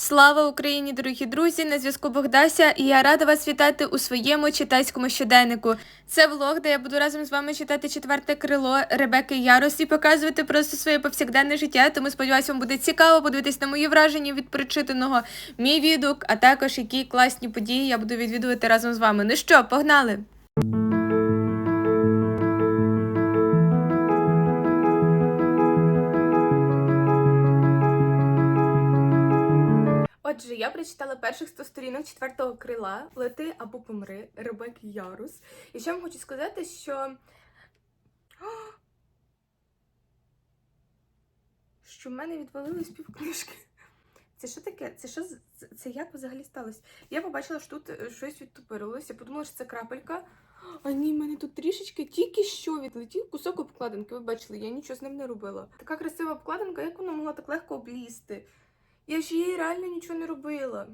Слава Україні, дорогі друзі! На зв'язку Богдася, і я рада вас вітати у своєму читацькому щоденнику. Це влог, де я буду разом з вами читати четверте крило Ребекки Ярос і показувати просто своє повсякденне життя. Тому сподіваюся, вам буде цікаво подивитись на мої враження від прочитаного, мій відгук, а також які класні події я буду відвідувати разом з вами. Ну що, погнали! Отже, я прочитала перших 100 сторінок четвертого крила Лети або помри Ребекки Ярус. І ще вам хочу сказати, що. Що в мене відвалились півкнижки. Це що таке? Це що це як взагалі сталося? Я побачила, що тут е, щось відтупирилося, подумала, що це крапелька. А ні, в мене тут трішечки тільки що відлетів кусок обкладинки. Ви бачили, я нічого з ним не робила. Така красива обкладинка, як вона могла так легко облізти? Я ж їй реально нічого не робила.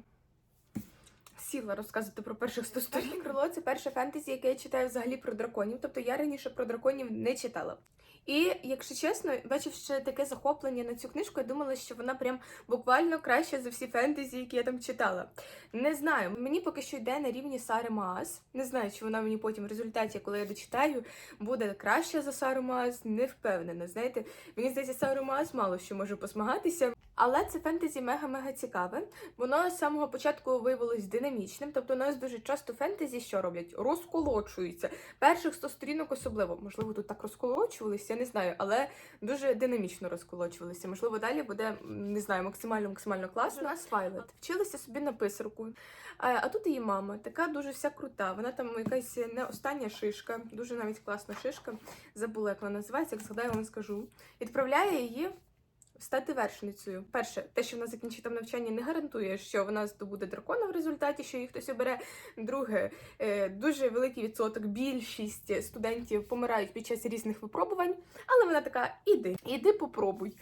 Сіла розказувати про перших 100 сторін. Крило це перше фентезі, яке я читаю взагалі про драконів. Тобто я раніше про драконів не читала. І, якщо чесно, бачивши таке захоплення на цю книжку, я думала, що вона прям буквально краща за всі фентезі, які я там читала. Не знаю, мені поки що йде на рівні Сари Маас. Не знаю, чи вона мені потім в результаті, коли я дочитаю, буде краща за Сару Маас. Не впевнена. Знаєте, мені здається, Сару Маас мало що може посмагатися. Але це фентезі мега-мега цікаве. Воно з самого початку виявилось динамічним. Тобто, у нас дуже часто фентезі що роблять? Розколочуються. Перших 100 сторінок особливо. Можливо, тут так розколочувалися, я не знаю, але дуже динамічно розколочувалися. Можливо, далі буде не знаю, максимально максимально класно. У нас Вайлет вчилася собі на писарку. А, а тут її мама, така дуже вся крута. Вона там якась не остання шишка, дуже навіть класна шишка. Забула, як вона називається, як згадаю, вам скажу. Відправляє її стати вершницею. Перше, те, що вона закінчить там навчання, не гарантує, що вона здобуде дракона в результаті, що її хтось обере. Друге, е, дуже великий відсоток, більшість студентів помирають під час різних випробувань, але вона така: іди, іди попробуй.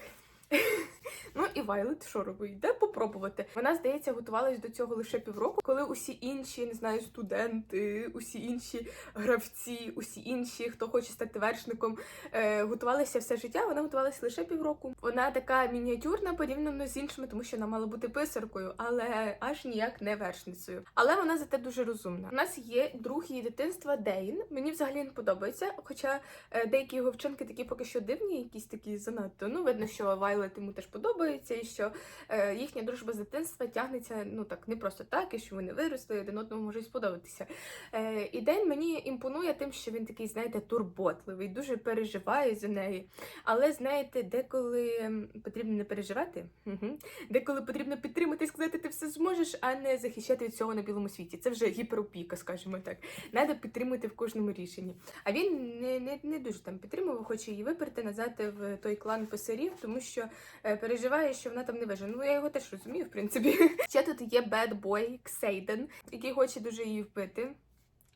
Ну і Вайлет що робить? Йде попробувати. Вона, здається, готувалась до цього лише півроку, коли усі інші, не знаю, студенти, усі інші гравці, усі інші, хто хоче стати вершником, е, готувалися все життя. Вона готувалася лише півроку. Вона така мініатюрна порівняно з іншими, тому що вона мала бути писаркою, але аж ніяк не вершницею. Але вона зате дуже розумна. У нас є друг її дитинства Дейн. Мені взагалі не подобається, хоча е, деякі його вчинки такі поки що дивні, якісь такі занадто. Ну, видно, що Вайлет йому теж подобається, і що е, їхня дружба з дитинства тягнеться ну так не просто так, і що вони виросли, один одному можуть сподобатися. Е, і Дейн мені імпонує тим, що він такий, знаєте, турботливий, дуже переживає за неї. Але знаєте, деколи потрібно не переживати, угу. деколи потрібно підтримати і сказати, ти все зможеш, а не захищати від цього на білому світі. Це вже гіперопіка, скажімо так. Надо підтримати в кожному рішенні. А він не, не, не дуже там підтримував, хоче її виперти назад в той клан писарів, тому що переживає, що вона там не виживе. Ну я його теж розумію, в принципі. Ще тут є boy Ксейден, який хоче дуже її вбити.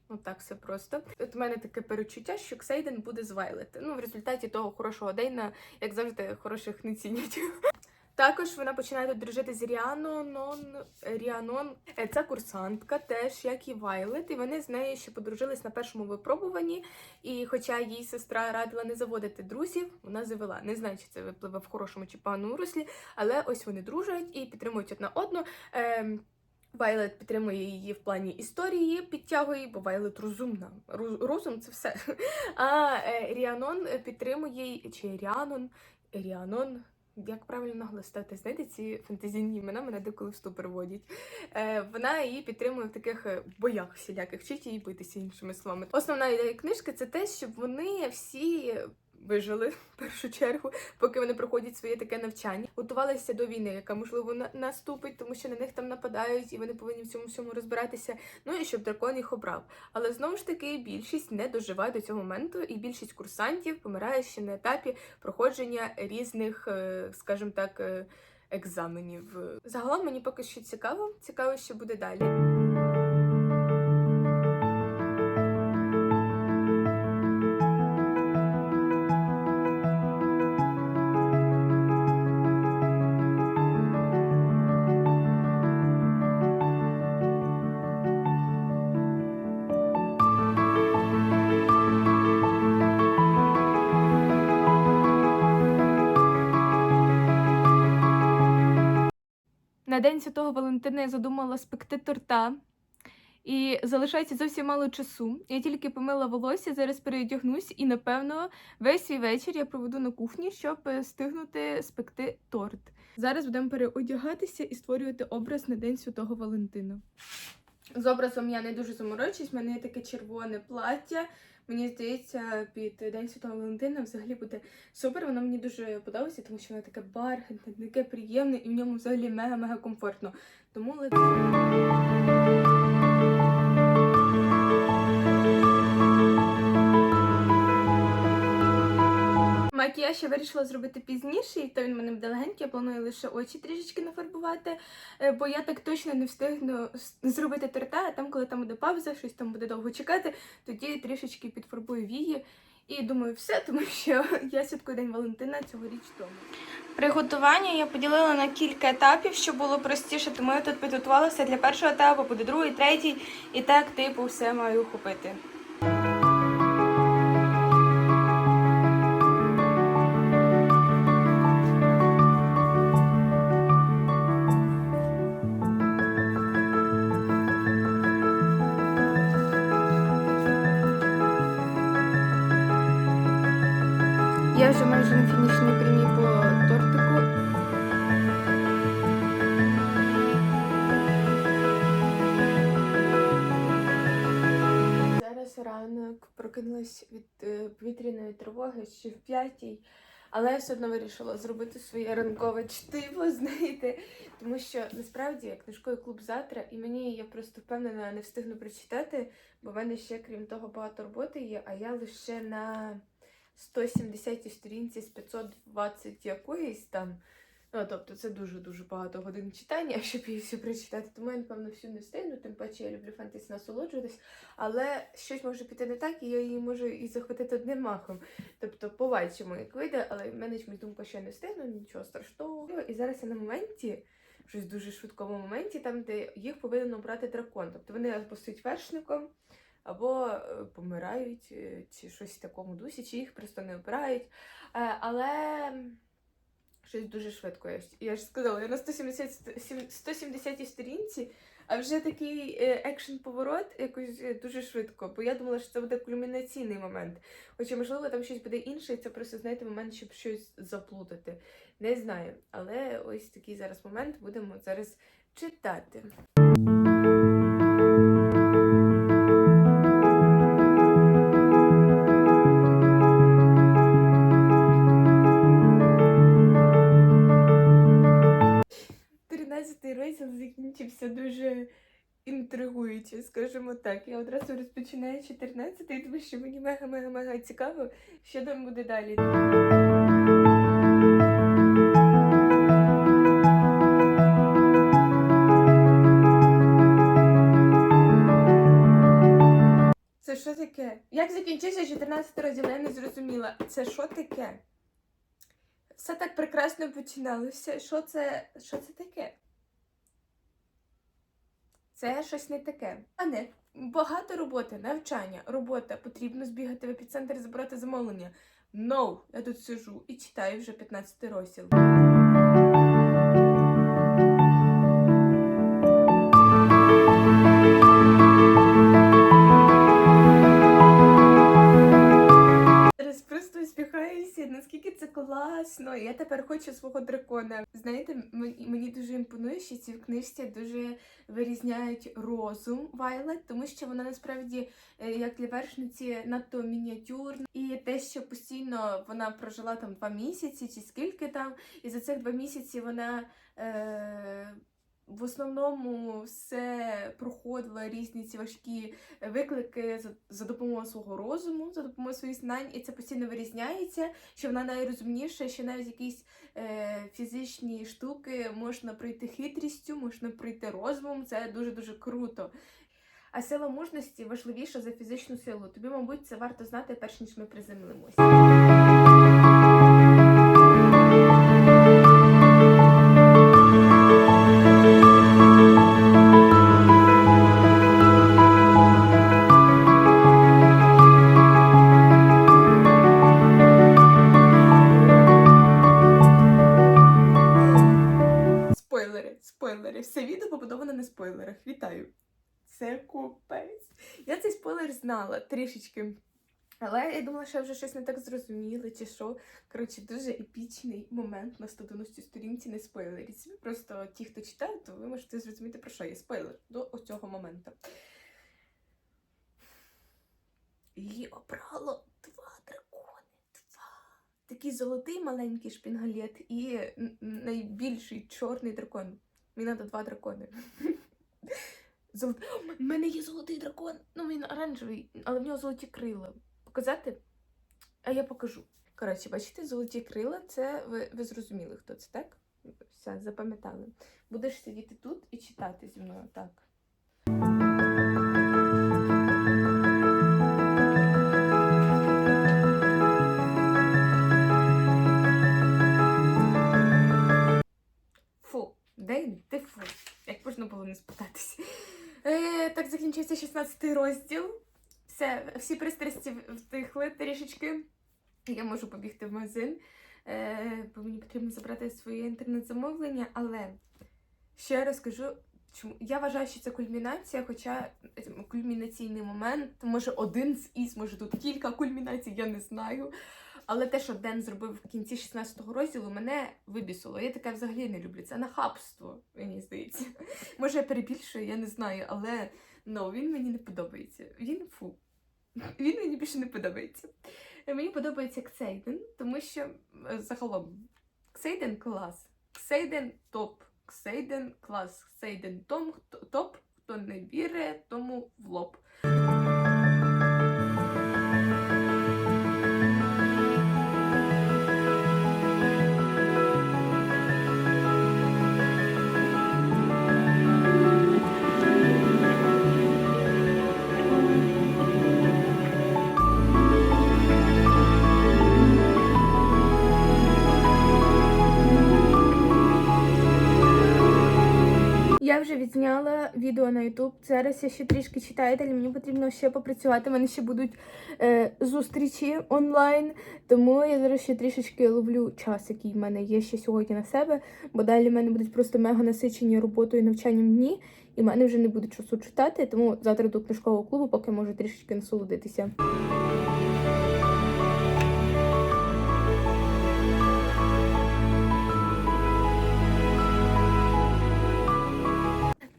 Ну так все просто. От у мене таке перечуття, що Ксейден буде звайлити. Ну, в результаті того хорошого Дейна, як завжди, хороших не цінять. Також вона починає тут дружити з Ріанонон. Ріанон. Це курсантка, теж як і Вайлет, і вони з нею ще подружились на першому випробуванні. І хоча їй сестра радила не заводити друзів, вона завела. Не знаю, чи це випливе в хорошому чи поганому руслі, але ось вони дружать і підтримують одна одну. Ем, Вайлет підтримує її в плані історії, підтягує, бо Вайлет розумна. Розум це все. А е, Ріанон підтримує, чи Ріанон, Ріанон. Як правильно наглистати, знаєте, ці фантазійні імена мене деколи в ступор водять. Е, вона її підтримує в таких е, боях всіляких, вчить її битися іншими словами. Основна ідея книжки це те, щоб вони всі вижили в першу чергу, поки вони проходять своє таке навчання, готувалися до війни, яка можливо на- наступить, тому що на них там нападають, і вони повинні в цьому всьому розбиратися. Ну і щоб дракон їх обрав. Але знову ж таки більшість не доживає до цього моменту, і більшість курсантів помирає ще на етапі проходження різних, е, скажімо так, е, екзаменів. Загалом мені поки що цікаво. Цікаво, що буде далі. На день святого Валентина я задумала спекти торта. І залишається зовсім мало часу. Я тільки помила волосся, зараз переодягнусь, і напевно весь свій вечір я проведу на кухні, щоб е, встигнути спекти торт. Зараз будемо переодягатися і створювати образ на День Святого Валентина. З образом я не дуже заморочуюсь, в мене є таке червоне плаття. Мені здається, під День Святого Валентина взагалі буде супер. Воно мені дуже подобається, тому що воно таке бархатне, таке приємне і в ньому взагалі мега-мега комфортно. Тому let's Макіяж я вирішила зробити пізніше, і то він в мене буде легенький, я планую лише очі трішечки нафарбувати, е, бо я так точно не встигну зробити торта, а там, коли там буде пауза, щось там буде довго чекати, тоді трішечки підфарбую вії. І думаю, все, тому що я святкую День Валентина цьогоріч вдома. Приготування я поділила на кілька етапів, щоб було простіше, тому я тут підготувалася для першого етапу, буде другий, третій, і так, типу, все маю охопити. Я вже майже на фінішній прямій по тортику. Зараз ранок прокинулась від е, повітряної тривоги ще в п'ятій, але я все одно вирішила зробити своє ранкове чтиво, знаєте, тому що насправді книжковий клуб завтра, і мені я просто впевнена не встигну прочитати, бо в мене ще крім того багато роботи є, а я лише на 170 сторінці з 520 якоїсь там. Ну, тобто це дуже-дуже багато годин читання, щоб її всю прочитати. Тому я, напевно, всю не встигну, тим паче я люблю фентезі насолоджуватись. Але щось може піти не так, і я її можу і захватити одним махом. Тобто побачимо, як вийде, але в мене чомусь думка, я не встигну, нічого страшного. І зараз я на моменті, щось дуже швидкому моменті, там, де їх повинен обрати дракон. Тобто вони або стають вершником, або е, помирають, е, чи щось в такому дусі, чи їх просто не обирають. Е, Але щось дуже швидко. Я ж, сказала, я на 170, ст- сім- 170 сторінці, а вже такий екшн-поворот якось дуже швидко, бо я думала, що це буде кульмінаційний момент. Хоча, можливо, там щось буде інше, і це просто, знаєте, момент, щоб щось заплутати. Не знаю. Але ось такий зараз момент будемо зараз читати. Закінчився дуже інтригуюче, скажімо так. Я одразу розпочинаю 14-й, тому що мені мега-мега-мега цікаво, що там буде далі. Це що таке? Як закінчився 14 розділ? Я не зрозуміла. Це що таке? Все так прекрасно починалося. Що це, що це таке? Це щось не таке. А не багато роботи, навчання, робота. Потрібно збігати в епіцентр і забрати замовлення. No! Я тут сижу і читаю вже 15 розділ. Наскільки це класно. Я тепер хочу свого дракона. Знаєте, мені дуже імпонує, що ці в книжці дуже вирізняють розум Вайлет, тому що вона насправді, е, як для вершниці, надто мініатюрна. І те, що постійно вона прожила там два місяці чи скільки там, і за цих два місяці вона. Е- в основному все проходила різні ці важкі виклики за, допомогою свого розуму, за допомогою своїх знань, і це постійно вирізняється, що вона найрозумніша, що навіть якісь е, фізичні штуки можна пройти хитрістю, можна пройти розумом. Це дуже дуже круто. А сила мужності важливіша за фізичну силу. Тобі, мабуть, це варто знати, перш ніж ми приземлимося. Знала трішечки. Але я думала, що я вже щось не так зрозуміла, чи що. Коротше, дуже епічний момент на 190 сторінці не спойлеріть собі. Просто ті, хто читає, то ви можете зрозуміти, про що є спойлер до цього моменту. Її обрало два дракони. Два. Такий золотий маленький шпінгалет і найбільший чорний дракон. Мені треба два дракони. Золот... У мене є золотий дракон. Ну він оранжевий, але в нього золоті крила. Показати? А я покажу. Коротше, бачите, золоті крила це ви, ви зрозуміли, хто це, так? Все, запам'ятали. Будеш сидіти тут і читати зі мною так. 16 розділ. Все, всі пристрасті втихли трішечки. Я можу побігти в магазин, е, бо мені потрібно забрати своє інтернет-замовлення, але ще раз кажу, чому я вважаю, що це кульмінація, хоча е, кульмінаційний момент, може один з із, може тут кілька кульмінацій, я не знаю. Але те, що Ден зробив в кінці 16-го розділу, мене вибісило. Я таке взагалі не люблю. Це нахабство, мені здається. Може, я перебільшую, я не знаю, але ну, він мені не подобається. Він фу. Він мені більше не подобається. Е, Мені подобається Ксейден, тому що е, загалом Ксейден клас. Ксейден топ. Ксейден клас. Ксейден том, топ. Хто не вірить, тому в лоб. Відзняла відео на YouTube. Зараз я ще трішки читаю, але мені потрібно ще попрацювати. У мене ще будуть е, зустрічі онлайн, тому я зараз ще трішечки ловлю час, який в мене є ще сьогодні на себе, бо далі в мене будуть просто мега насичені роботою і навчанням дні, і в мене вже не буде часу читати, тому завтра до книжкового клубу, поки можу трішечки насолодитися.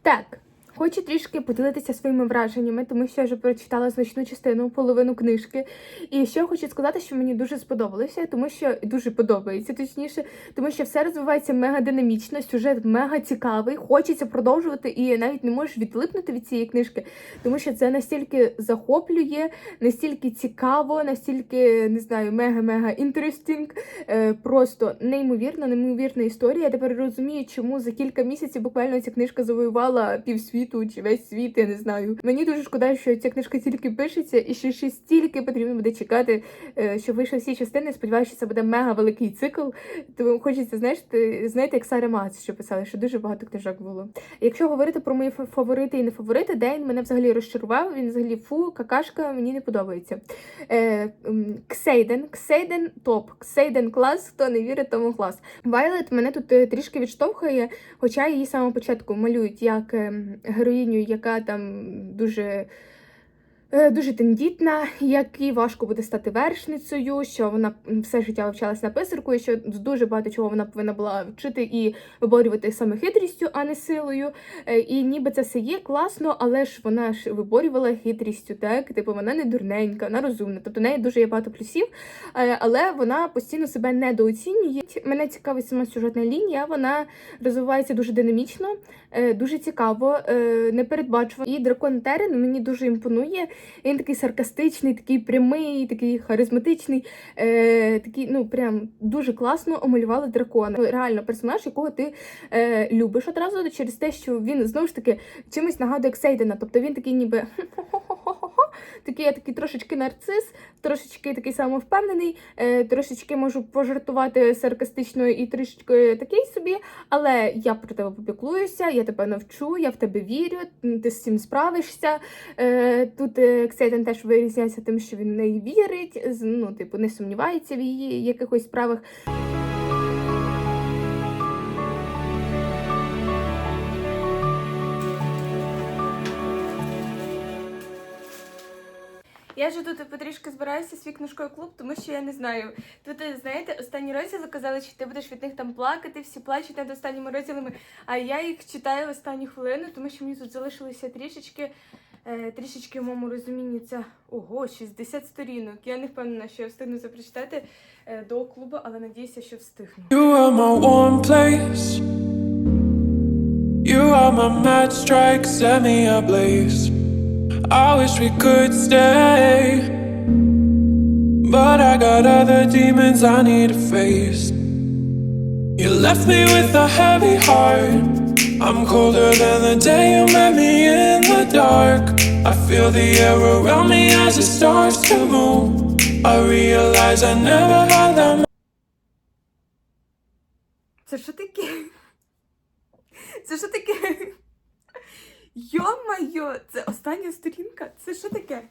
Так, хочу трішки поділитися своїми враженнями, тому що я вже прочитала значну частину, половину книжки. І ще хочу сказати, що мені дуже сподобалося, тому що дуже подобається, точніше, тому що все розвивається мега динамічно, сюжет мега цікавий, хочеться продовжувати, і навіть не можеш відлипнути від цієї книжки, тому що це настільки захоплює, настільки цікаво, настільки не знаю, мега-мега інтерестінг. Е, просто неймовірна, неймовірна історія. Я тепер розумію, чому за кілька місяців буквально ця книжка завоювала півсвіту чи весь світ, я не знаю. Мені дуже шкода, що ця книжка тільки пишеться, і ще, ще стільки потрібно буде чекати, е, щоб вийшли всі частини. Сподіваюся, що це буде мега великий цикл. Тому хочеться, знаєш, знаєте, як Сара Мац, що писали, що дуже багато книжок було. Якщо говорити про мої фаворити і не фаворити, Дейн мене взагалі розчарував. Він взагалі фу, какашка, мені не подобається. Е, Ксейден, Ксейден топ, Ксейден клас, хто не вірить, тому клас. Вайлет мене тут е, трішки відштовхує, хоча її з самого початку малюють як ем, героїню, яка там дуже. е, Дуже тендітна, якій важко буде стати вершницею, що вона все життя вивчалась на писарку, і що дуже багато чого вона повинна була вчити і виборювати саме хитрістю, а не силою. Е, І ніби це все є класно, але ж вона ж виборювала хитрістю, так? Типу, вона не дурненька, вона розумна. Тобто в неї дуже є багато плюсів, е, але вона постійно себе недооцінює. Мене цікавить сама сюжетна лінія, вона розвивається дуже динамічно, дуже цікаво, е, непередбачувано. І дракон Терен мені дуже імпонує. Він такий саркастичний, такий прямий, такий харизматичний, е, такий, ну прям дуже класно омалювали дракона. Реально персонаж, якого ти е, любиш одразу через те, що він знову ж таки чимось нагадує Ксейдена. Тобто він такий ніби такий, я такий трошечки нарцис, трошечки такий самовпевнений, е, трошечки можу пожартувати саркастично і трішечки такий собі, але я про тебе попіклуюся, я тебе навчу, я в тебе вірю, ти з цим справишся. Е, тут е, Ксейден теж вирізняється тим, що він в неї вірить, ну, типу, не сумнівається в її якихось справах. Я ж тут потрішки збираюся свій книжковий клуб, тому що я не знаю. Тут, знаєте, останні розділи казали, що ти будеш від них там плакати, всі плачуть над останніми розділами. А я їх читаю в останню хвилину, тому що мені тут залишилося трішечки. Е, трішечки в моєму розумінні це ого, 60 сторінок. Я не впевнена, що я встигну це прочитати е, до клубу, але надіюся, що встигну. You are my warm place. You are my match strike, set me ablaze. I wish we could stay. But I got other demons I need to face. You left me with a heavy heart. I'm colder than the day you met me in the dark. I feel the air around me as it starts to move. I realize I never had that much. Це що таке? Це що таке? Йо-майо, це остання сторінка? Це що таке?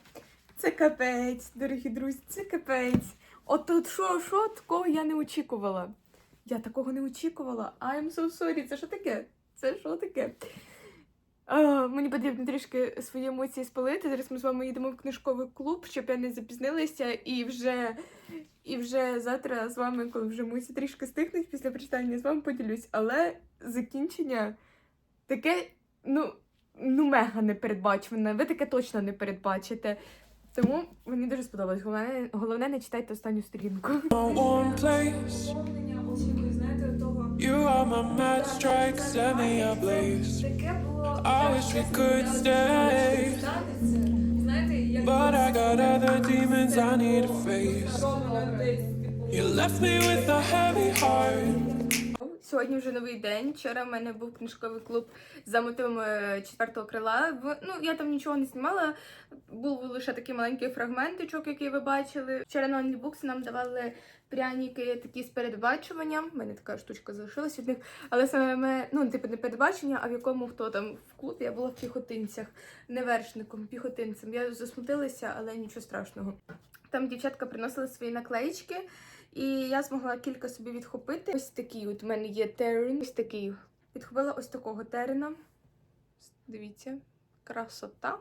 Це капець, дорогі друзі, це капець. От що, що, такого я не очікувала. Я такого не очікувала. I'm so sorry. Це що таке? Це що таке? А, мені потрібно трішки свої емоції спалити. Зараз ми з вами їдемо в книжковий клуб, щоб я не запізнилася і вже, і вже завтра з вами, коли вже мусі трішки стихнуть після прочитання, з вами поділюсь. Але закінчення таке, ну, ну мега непередбачуване. Ви таке точно не передбачите. Тому мені дуже сподобалось. Головне, головне не читайте останню сторінку. You are my match strike, set me ablaze. I wish we could stay. But I got other demons I need to face. You left me with a heavy heart. Сьогодні вже новий день. Вчора в мене був книжковий клуб за мотивами четвертого крила. Ну я там нічого не знімала. Був лише такий маленький фрагментичок, який ви бачили. Вчора на OnlyBooks нам давали пряники такі з передбачуванням. У мене така штучка залишилась від них. Але саме ну, типу, не передбачення, а в якому хто там в клубі я була в піхотинцях, не вершником, піхотинцем. Я засмутилася, але нічого страшного. Там дівчатка приносили свої наклеїчки. І я змогла кілька собі відхопити. Ось такий от у мене є терен. Ось такий. Відхопила ось такого терена. Дивіться, красота.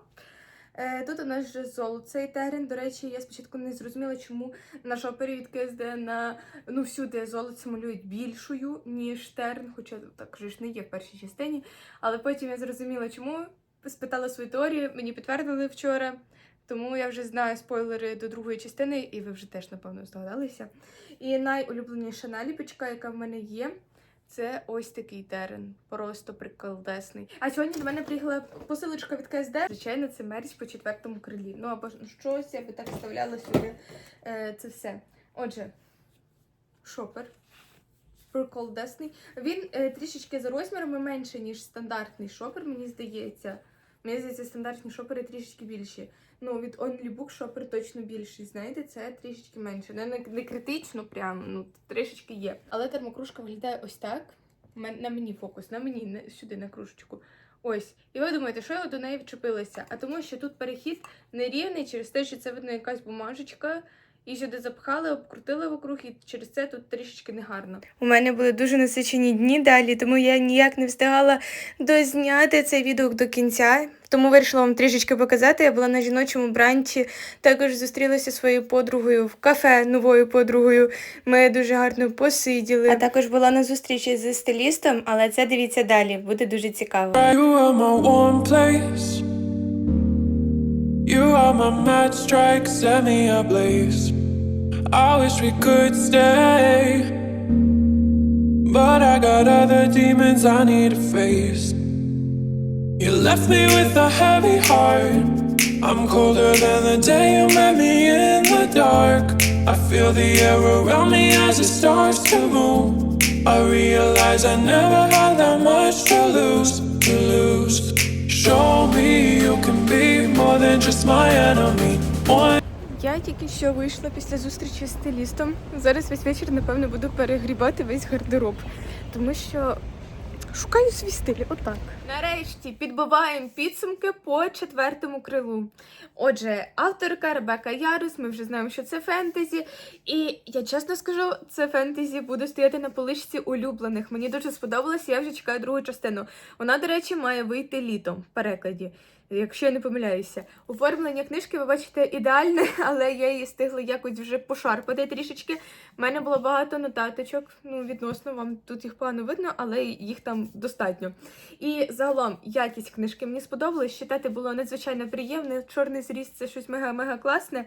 Е, тут у нас вже золотцей терен. До речі, я спочатку не зрозуміла, чому на шопері від КСД на ну всюди золоце малюють більшою, ніж терн, хоча так же ж не є в першій частині. Але потім я зрозуміла, чому. Спитала свою теорію, мені підтвердили вчора. Тому я вже знаю спойлери до другої частини, і ви вже теж, напевно, здогадалися. І найулюбленіша наліпочка, яка в мене є, це ось такий терен. Просто приколдесний. А сьогодні до мене приїхала посилочка від КСД. Звичайно, це мерч по четвертому крилі. Ну або щось, я би так вставляла сюди е, це все. Отже, шопер. Приколдесний. Він е, трішечки за розмірами менше, ніж стандартний шопер, мені здається. Мені здається, стандартні шопери трішечки більші. Ну, від Only Bookshopper точно більший. Знаєте, це трішечки менше. Не, не, не критично, прям, ну, трішечки є. Але термокружка виглядає ось так. На мені фокус, на мені, не, сюди, на кружечку. Ось. І ви думаєте, що я до неї вчепилася? А тому, що тут перехід нерівний через те, що це видно якась бумажечка. І сюди запхали, обкрутили вокруг, і через це тут трішечки негарно. У мене були дуже насичені дні далі, тому я ніяк не встигала дозняти цей відео до кінця. Тому вирішила вам трішечки показати. Я була на жіночому бранчі, також зустрілася своєю подругою в кафе, новою подругою. Ми дуже гарно посиділи. А також була на зустрічі зі стилістом, але це дивіться далі, буде дуже цікаво. You are my warm place. You are my match strike, set me ablaze. I wish we could stay. But I got other demons I need to face. You left me with a heavy heart. I'm colder than the day you met me in the dark. I feel the air around me as it starts to move. I realize I never had that much to lose, to lose. Show me you can be more than just my enemy. One Я тільки що вийшла після зустрічі з стилістом. Зараз весь вечір, напевно, буду перегрібати весь гардероб, тому що шукаю свій стиль. Отак. Нарешті підбиваємо підсумки по четвертому крилу. Отже, авторка Ребека Ярус, ми вже знаємо, що це фентезі. І я чесно скажу, це фентезі буде стояти на поличці улюблених. Мені дуже сподобалося, я вже чекаю другу частину. Вона, до речі, має вийти літом в перекладі. Якщо я не помиляюся. Оформлення книжки ви бачите ідеальне, але я її встигла якось вже пошарпати трішечки. У мене було багато нотаточок, ну відносно вам тут їх погано видно, але їх там достатньо. І загалом якість книжки мені сподобалась. Читати було надзвичайно приємно. Чорний зріст це щось мега-мега класне.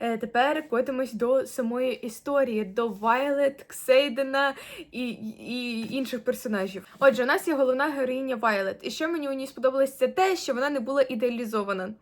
Е, тепер котимось до самої історії, до Вайлет, Ксейдена і, і інших персонажів. Отже, у нас є головна героїня Вайлет. І що мені у ній сподобалось, це те, що вона не була ідеалізована.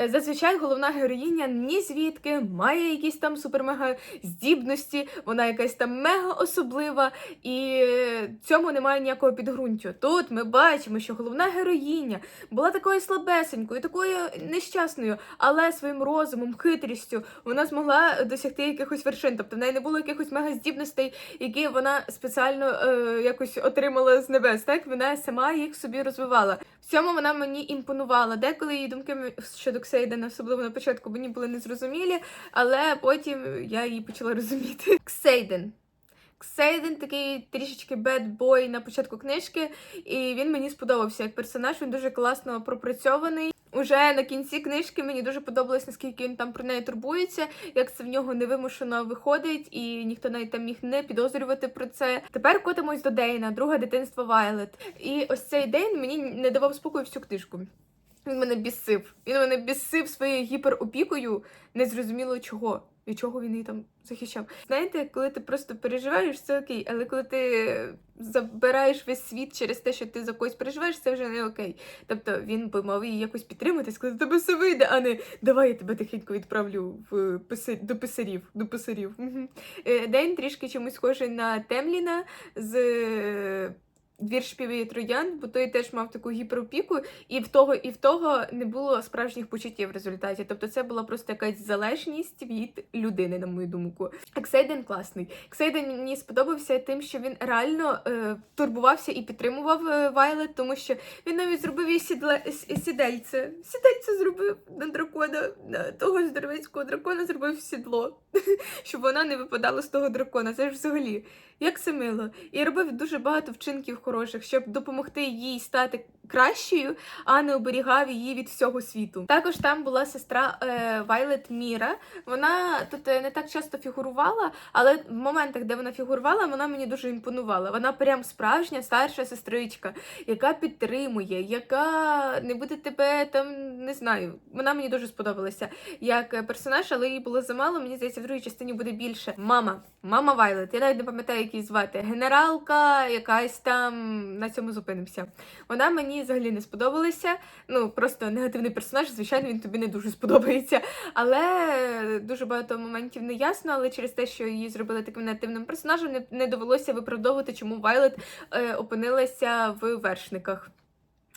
Е, Зазвичай головна героїня ні звідки має якісь там супермега здібності, вона якась там мега особлива, і е, цьому немає ніякого підґрунтю. Тут ми бачимо, що головна героїня була такою слабесенькою, такою нещасною, але своїм розумом, хитрістю вона змогла досягти якихось вершин. Тобто в неї не було якихось мега здібностей, які вона спеціально е, якось отримала з небес. Так вона сама їх собі розвивала. В цьому вона мені імпонувала. Деколи її думки щодо Ксейдена, особливо на початку, мені були незрозумілі, але потім я її почала розуміти. Ксейден. Ксейден такий трішечки бедбой на початку книжки, і він мені сподобався як персонаж. Він дуже класно пропрацьований. Уже на кінці книжки мені дуже подобалось, наскільки він там про неї турбується, як це в нього невимушено виходить, і ніхто навіть там міг не підозрювати про це. Тепер котимось до Дейна, друге дитинство Вайлет. І ось цей Дейн мені не давав спокою всю книжку. Він мене бісив. Він мене бісив своєю гіперопікою, незрозуміло чого. І чого він її там захищав. Знаєте, коли ти просто переживаєш, це окей, але коли ти забираєш весь світ через те, що ти за когось переживаєш, це вже не окей. Тобто він би мав її якось підтримати, сказати, тебе все вийде, а не давай я тебе тихенько відправлю в писи... до писарів. До писарів. Е, Дейн трішки чомусь схожий на Темліна з двір шпіві троян, бо той теж мав таку гіперопіку, і в того, і в того не було справжніх почуттів в результаті. Тобто це була просто якась залежність від людини, на мою думку. Ексейден класний. Ексейден мені сподобався тим, що він реально е, турбувався і підтримував е, Вайлет, тому що він навіть зробив їй сідле, сідельце. Сідельце зробив на дракона, на того здоровецького дракона зробив сідло, щоб вона не випадала з того дракона. Це ж взагалі. Як це мило. І робив дуже багато вчинків хороших, щоб допомогти їй стати кращою, а не оберігав її від всього світу. Також там була сестра е, Вайлет Міра. Вона тут е, не так часто фігурувала, але в моментах, де вона фігурувала, вона мені дуже імпонувала. Вона прям справжня старша сестричка, яка підтримує, яка не буде тебе там, не знаю. Вона мені дуже сподобалася як персонаж, але її було замало. Мені здається, в другій частині буде більше. Мама, мама Вайлет. Я навіть не пам'ятаю, як її звати. Генералка, якась там на цьому зупинимося. Вона мені взагалі не сподобалася. Ну, просто негативний персонаж, звичайно, він тобі не дуже сподобається. Але дуже багато моментів не ясно, але через те, що її зробили таким негативним персонажем, не, не довелося виправдовувати, чому Вайлет е, опинилася в вершниках.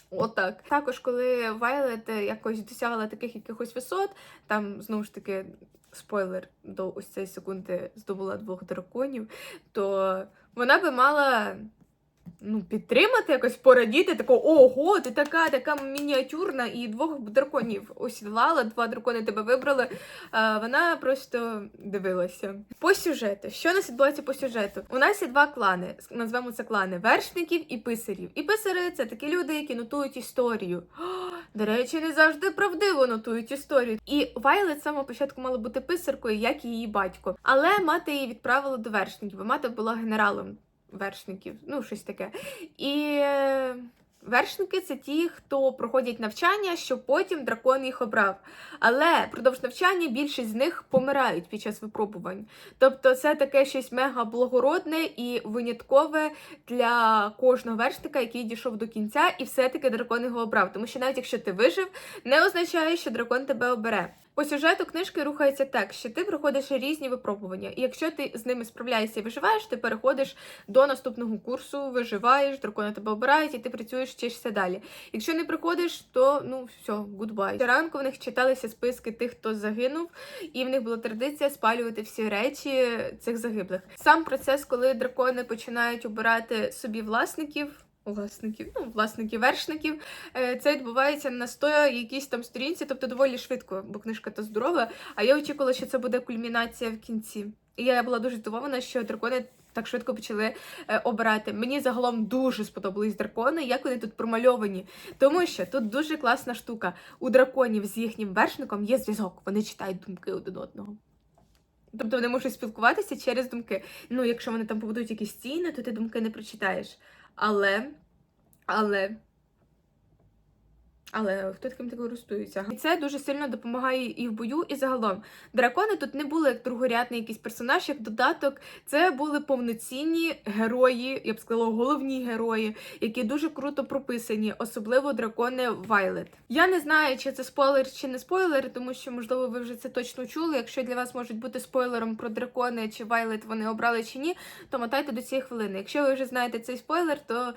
Отак. Також, коли Вайлет е, якось досягала таких якихось висот, там знову ж таки. Спойлер до ось цієї секунди здобула двох драконів, то вона би мала ну, підтримати, якось порадіти, такого ого, ти така, така мініатюрна, і двох драконів осідлала, два дракони тебе вибрали. А вона просто дивилася. По сюжету, що у нас відбувається по сюжету? У нас є два клани, назвемо це клани вершників і писарів. І писари це такі люди, які нотують історію. О, До речі, не завжди правдиво нотують історію. І Вайлет з самого початку мала бути писаркою, як і її батько. Але мати її відправила до вершників, бо мати була генералом вершників, ну щось таке. І е, вершники це ті, хто проходять навчання, щоб потім дракон їх обрав. Але впродовж навчання більшість з них помирають під час випробувань. Тобто це таке щось мега благородне і виняткове для кожного вершника, який дійшов до кінця, і все-таки дракон його обрав. Тому що навіть якщо ти вижив, не означає, що дракон тебе обере. По сюжету книжки рухається так, що ти проходиш різні випробування, і якщо ти з ними справляєшся і виживаєш, ти переходиш до наступного курсу, виживаєш, дракони тебе обирають, і ти працюєш, вчишся далі. Якщо не приходиш, то ну все, гудбай. Ранку в них читалися списки тих, хто загинув, і в них була традиція спалювати всі речі цих загиблих. Сам процес, коли дракони починають обирати собі власників. Власників, ну, власників вершників, Е, це відбувається на 100 якійсь там сторінці, тобто доволі швидко, бо книжка та здорова. А я очікувала, що це буде кульмінація в кінці. І я була дуже здивована, що дракони так швидко почали е, обирати. Мені загалом дуже сподобались дракони, як вони тут промальовані. Тому що тут дуже класна штука. У драконів з їхнім вершником є зв'язок. Вони читають думки один одного. Тобто вони можуть спілкуватися через думки. Ну, якщо вони там побудують якісь стіни, то ти думки не прочитаєш. Але, але. Але хто таким так користується? І це дуже сильно допомагає і в бою, і загалом. Дракони тут не були як другорядний якийсь персонаж, як додаток. Це були повноцінні герої, я б сказала, головні герої, які дуже круто прописані, особливо дракони Вайлет. Я не знаю, чи це спойлер, чи не спойлер, тому що, можливо, ви вже це точно чули. Якщо для вас можуть бути спойлером про дракони чи Вайлет вони обрали чи ні, то мотайте до цієї хвилини. Якщо ви вже знаєте цей спойлер, то.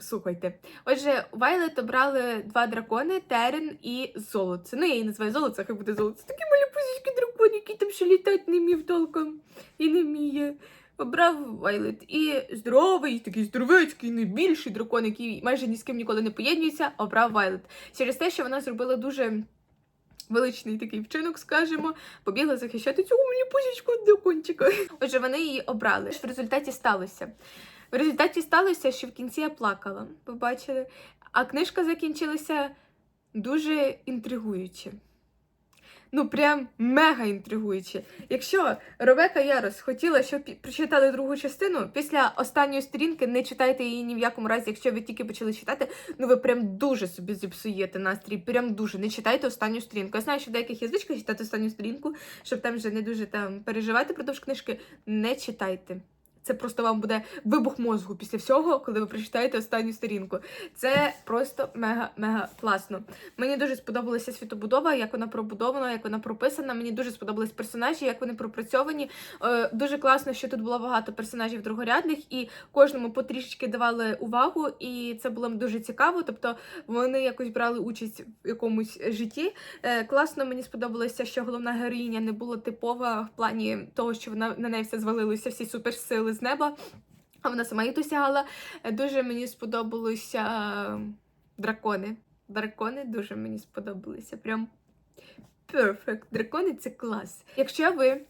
Слухайте. Отже, Вайлет обрали два дракони Терен і Золоце. Ну, я її називаю Золоце, хай буде Золоце. Такі малі пусічки дракон, який там ще літати не вмів толком і не вміє. Обрав Вайлет. І здоровий, такий здоровецький, найбільший дракон, який майже ні з ким ніколи не поєднується, обрав Вайлет. Через те, що вона зробила дуже. Величний такий вчинок, скажімо, побігла захищати цього мені пусічку дракончика. Отже, вони її обрали. Що в результаті сталося? В результаті сталося, що в кінці я плакала, ви бачили. А книжка закінчилася дуже інтригуюче. Ну, прям мега інтригуюче. Якщо Ребека Ярос хотіла, щоб прочитали другу частину, після останньої сторінки не читайте її ні в якому разі, якщо ви тільки почали читати, ну ви прям дуже собі зіпсуєте настрій, прям дуже. Не читайте останню сторінку. Я знаю, що в деяких є читати останню сторінку, щоб там вже не дуже там переживати продовж книжки. Не читайте. Це просто вам буде вибух мозгу після всього, коли ви прочитаєте останню сторінку. Це просто мега-мега класно. Мені дуже сподобалася світобудова, як вона пробудована, як вона прописана. Мені дуже сподобались персонажі, як вони пропрацьовані. Е, дуже класно, що тут було багато персонажів другорядних, і кожному потрішечки давали увагу, і це було дуже цікаво. Тобто вони якось брали участь в якомусь житті. Е, класно мені сподобалося, що головна героїня не була типова в плані того, що вона на неї все звалилося, всі суперсили з неба. А вона сама їх досягала. Дуже мені сподобалося е, дракони. Дракони дуже мені сподобалися. Прям перфект. Дракони це клас. Якщо ви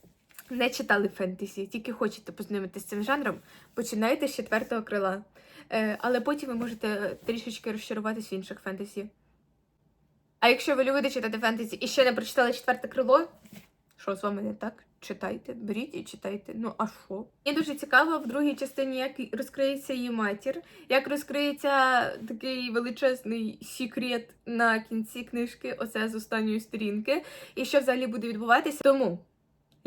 не читали фентезі, тільки хочете познайомитися з цим жанром, починайте з четвертого крила. Е, але потім ви можете трішечки розчаруватись в інших фентезі. А якщо ви любите читати фентезі і ще не прочитали четверте крило, що з вами не так? Читайте, беріть і читайте. Ну а що? Мені дуже цікаво в другій частині, як розкриється її матір, як розкриється такий величезний секрет на кінці книжки, оце з останньої сторінки, і що взагалі буде відбуватися. Тому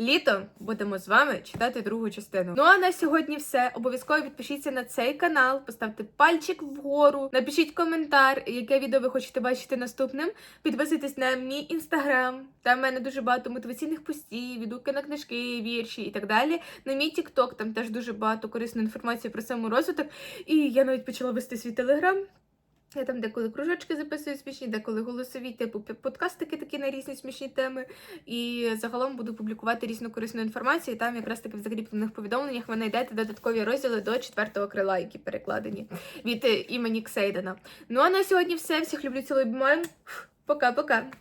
літо будемо з вами читати другу частину. Ну а на сьогодні все. Обов'язково підпишіться на цей канал, поставте пальчик вгору, напишіть коментар, яке відео ви хочете бачити наступним. Підписуйтесь на мій інстаграм. Там в мене дуже багато мотиваційних постів, відгуки на книжки, вірші і так далі. На мій тікток там теж дуже багато корисної інформації про саморозвиток. І я навіть почала вести свій телеграм. Я там деколи кружочки записую смішні, деколи голосові, типу подкастики такі на різні смішні теми. І загалом буду публікувати різну корисну інформацію. І там якраз таки в закріплених повідомленнях ви знайдете додаткові розділи до четвертого крила, які перекладені від е, імені Ксейдена. Ну а на сьогодні все. Всіх люблю цілий обіймаю. Пока-пока.